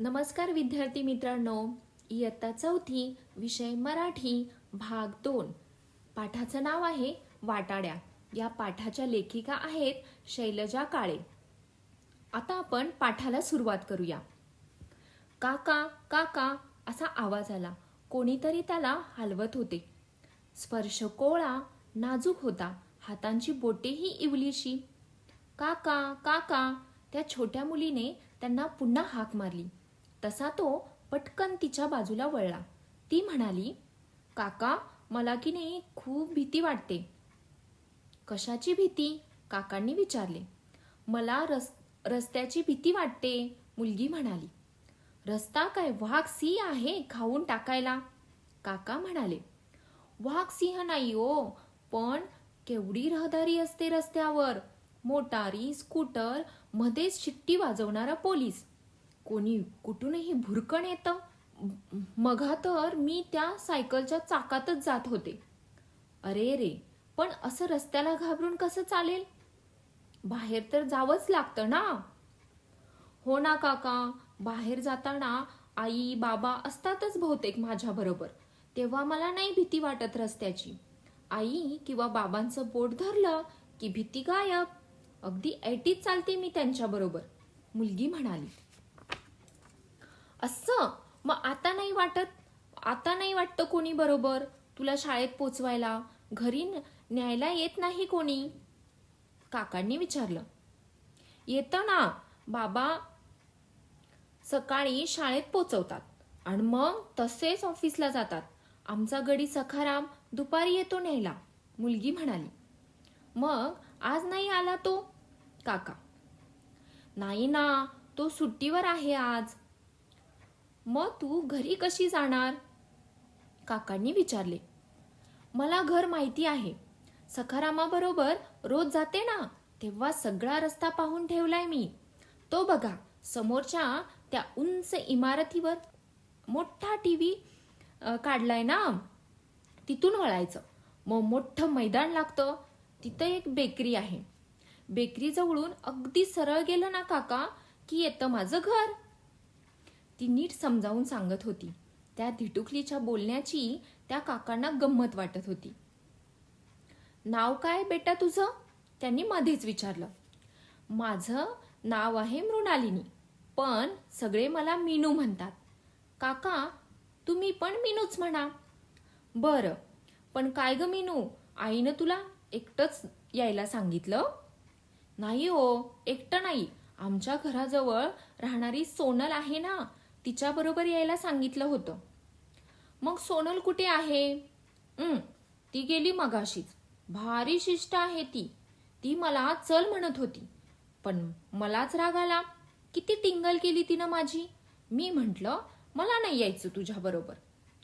नमस्कार विद्यार्थी मित्रांनो. इयत्ता चौथी विषय मराठी भाग दोन. पाठाचं नाव आहे वाटाड्या. या पाठाच्या लेखिका आहेत शैलजा काळे. आता आपण पाठाला सुरुवात करूया. काका काका असा आवाज आला. कोणीतरी त्याला हलवत होते. स्पर्श कोळा नाजूक होता. हातांची बोटेही इवलीशी. काका काका त्या छोट्या मुलीने त्यांना पुन्हा हाक मारली. तसा तो पटकन तिच्या बाजूला वळला. ती म्हणाली काका मला की नाही खूप भीती वाटते. कशाची भीती? काकांनी विचारले. मला रस रस्त्याची भीती वाटते मुलगी म्हणाली. रस्ता काय वाघ सिंह आहे खाऊन टाकायला? काका म्हणाले. वाघ सिंह नाही ओ पण केवढी रहदारी असते रस्त्यावर. मोटारी स्कूटर मध्येच शिट्टी वाजवणारा पोलीस. कोणी कुठूनही भुरकण येतं मघा तर मी त्या सायकलच्या चाकातच जात होते. अरे रे पण असं रस्त्याला घाबरून कसं चालेल? बाहेर तर जावंच लागतं ना. हो ना काका. बाहेर जाताना आई बाबा असतातच बहुतेक माझ्या बरोबर. तेव्हा मला नाही भीती वाटत रस्त्याची. आई किंवा बाबांचं बोट धरलं की भीती गायब. अगदी ऐटीत चालते मी त्यांच्या बरोबर. मुलगी म्हणाली असं. मग आता नाही वाटत? आता नाही वाटतं कोणी बरोबर? तुला शाळेत पोचवायला? घरी न्यायला येत नाही कोणी? काकांनी विचारलं. येतं ना. बाबा सकाळी शाळेत पोचवतात आणि मग तसेच ऑफिसला जातात. आमचा गडी सखाराम दुपारी येतो न्यायला मुलगी म्हणाली. मग आज नाही आला तो? काका. नाही ना तो सुट्टीवर आहे आज. मग तू घरी कशी जाणार? काकांनी विचारले. मला घर माहिती आहे. सखारामाबरोबर रोज जाते ना तेव्हा सगळा रस्ता पाहून ठेवलाय मी. तो बघा समोरच्या त्या उंच इमारतीवर मोठा टीव्ही काढलाय ना? तिथून वळायचं. मग मोठं मैदान लागतं. तिथं एक बेकरी आहे. बेकरी जवळून अगदी सरळ गेलं ना काका की येतं माझं घर. ती नीट समजावून सांगत होती. त्या धिटुकलीच्या बोलण्याची त्या काकांना गंमत वाटत होती. नाव काय बेटा तुझं? त्यांनी मध्येच विचारलं. माझं नाव आहे मृणालिनी पण सगळे मला मीनू म्हणतात. काका तुम्ही पण मीनूच म्हणा. बरं पण काय ग मीनू? आईनं तुला एकटंच यायला सांगितलं? नाही हो एकटं नाही. आमच्या घराजवळ राहणारी सोनल आहे ना तिच्याबरोबर यायला सांगितलं होतं. मग सोनल कुठे आहे? ती गेली मगाशीच. भारी शिष्ट आहे ती. ती मला चल म्हणत होती. पण मलाच राग आला. किती टिंगल केली तिनं माझी. मी म्हंटल मला नाही यायचं तुझ्या बरोबर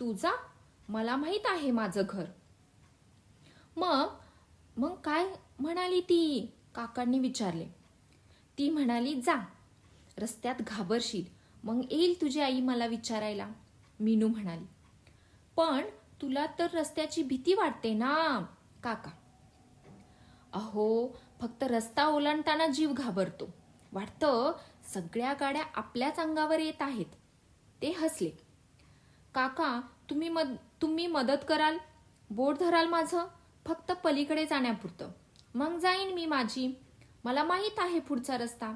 तू जा मला माहीत आहे माझं घर. मग मग काय म्हणाली ती? काकांनी विचारले. ती म्हणाली जा. रस्त्यात घाबरशील. मग येईल तुझी आई मला विचारायला. मीनू म्हणाली. पण तुला तर रस्त्याची भीती वाटते ना काका. अहो फक्त रस्ता ओलांडताना जीव घाबरतो. वाटतं सगळ्या गाड्या आपल्याच अंगावर येत आहेत. ते हसले. काका तुम्ही मद तुम्ही मदत कराल? बोट धराल माझं? फक्त पलीकडे जाण्यापुरतं. मग जाईन मी माझी. मला माहीत आहे पुढचा रस्ता.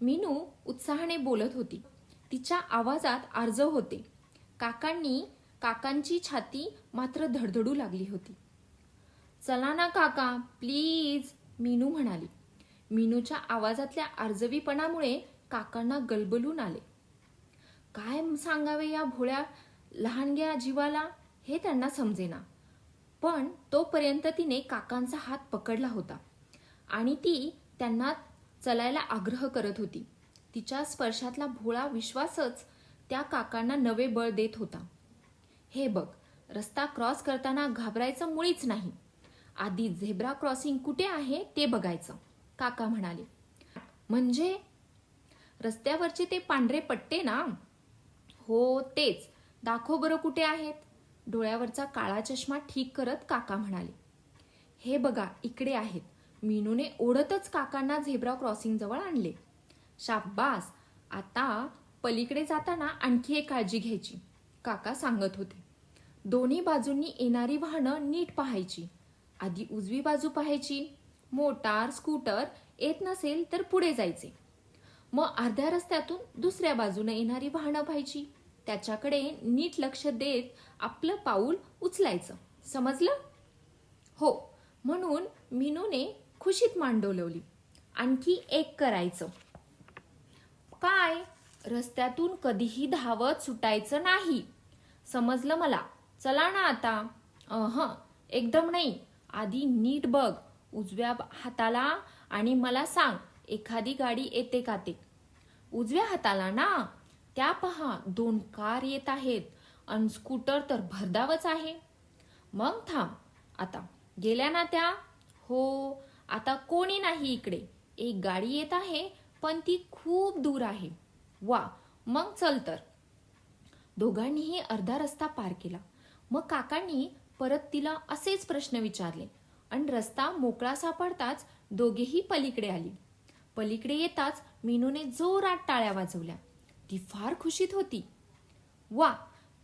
मीनू उत्साहाने बोलत होती. तिच्या आवाजात आर्जव होते. काकांनी काकांची छाती मात्र धडधडू लागली होती. चला ना काका प्लीज मीनू म्हणाली. मीनूच्या आवाजातल्या आर्जवीपणामुळे काकांना गलबलून आले. काय सांगावे या भोळ्या लहानग्या जीवाला हे त्यांना समजेना. पण तोपर्यंत तिने काकांचा हात पकडला होता आणि ती त्यांना चलायला आग्रह करत होती. तिच्या स्पर्शातला भोळा विश्वासच त्या काकांना नवे बळ देत होता. हे बघ रस्ता क्रॉस करताना घाबरायचं मुळीच नाही. आधी झेब्रा क्रॉसिंग कुठे आहे ते बघायचं काका म्हणाले. म्हणजे? रस्त्यावरचे ते पांढरे पट्टे ना? हो तेच. दाखव बरं कुठे आहेत. डोळ्यावरचा काळा चष्मा ठीक करत काका म्हणाले. हे बघा इकडे आहेत. मीनूने ओढतच काकांना झेब्रा क्रॉसिंग जवळ आणले. शाब्बास आता पलीकडे जाताना आणखी एक काळजी घ्यायची काका सांगत होते. दोन्ही बाजूंनी येणारी वाहनं नीट पाहायची. आधी उजवी बाजू पाहायची मोटार स्कूटर येत नसेल तर पुढे जायचे. मग अर्ध्या रस्त्यातून दुसऱ्या बाजूने येणारी वाहनं पाहायची. त्याच्याकडे नीट लक्ष देत आपलं पाऊल उचलायचं. समजलं? हो म्हणून मीनूने खुशीत मान डोलवली आणखी एक करायचं. काय? रस्त्यातून कधीही धावत सुटायचं नाही. समजलं मला? चला ना आता. अह एकदम नाही. आधी नीट बघ. उजव्या हाताला आणि मला सांग एखादी गाडी येते का ते? उजव्या हाताला ना? त्या पहा दोन कार येत आहेत. आणि स्कूटर तर भरधावच आहे. मग थांब. आता गेल्या ना त्या? हो आता कोणी नाही इकडे. एक गाडी येत आहे पण ती खूप दूर आहे. वा मग चल तर. दोघांनीही अर्धा रस्ता पार केला. मग काकांनी परत तिला असेच प्रश्न विचारले. आणि रस्ता मोकळा सापडताच दोघेही पलीकडे आली. पलीकडे येताच मीनूने जोरात टाळ्या वाजवल्या. ती फार खुशीत होती. वा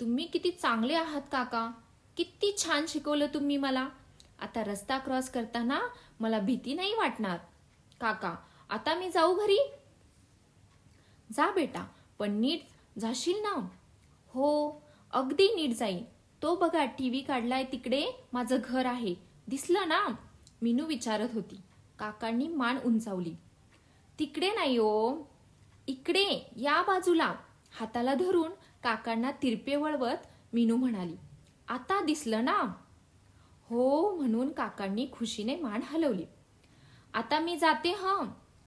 तुम्ही किती चांगले आहात काका. किती छान शिकवलं तुम्ही मला. आता रस्ता क्रॉस करताना मला भीती नाही वाटणार. काका आता मी जाऊ घरी? जा बेटा पण नीट जाशील ना? हो अगदी नीट जाईन. तो बघा टीव्ही काढलाय तिकडे माझं घर आहे. दिसलं ना? मीनू विचारत होती. काकांनी मान उंचावली. तिकडे नाही ओ. इकडे या बाजूला. हाताला धरून काकांना तिरपे वळवत मीनू म्हणाली. आता दिसलं ना? हो म्हणून काकांनी खुशीने मान हलवली. आता मी जाते हं.